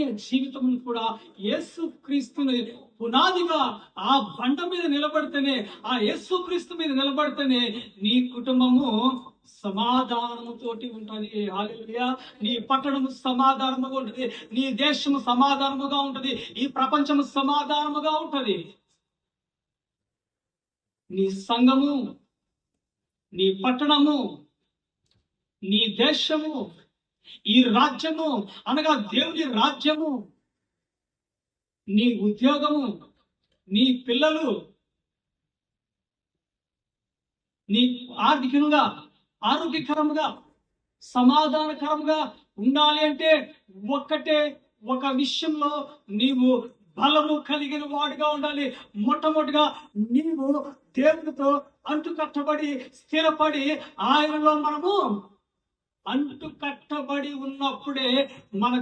ఆత్మీయ జీవితం కూడా యేసు క్రీస్తుని పునాదిగా ఆ బండ మీద నిలబడితేనే ఆ యేసు క్రీస్తు మీద నిలబడితేనే నీ కుటుంబము సమాధానముతోటి ఉంటుంది. హాలియా నీ పట్టణము సమాధానముగా ఉంటుంది. నీ దేశము సమాధానముగా ఉంటుంది. ఈ ప్రపంచము సమాధానముగా ఉంటుంది. నీ సంఘము నీ పట్టణము నీ దేశము ఈ రాజ్యము అనగా దేవుని రాజ్యము. నీ ఉద్యోగము నీ పిల్లలు నీ ఆర్థికంగా ఆరోగ్యకరంగా సమాధానకరంగా ఉండాలి అంటే ఒక్కటే ఒక విషయంలో నీవు బలము కలిగిన వాడుగా ఉండాలి. మొట్టమొదటిగా నీవు దేవునితో అంటుకట్టబడి స్థిరపడి ఆయనలో మనము అంటు కట్టబడి ఉన్నప్పుడే మన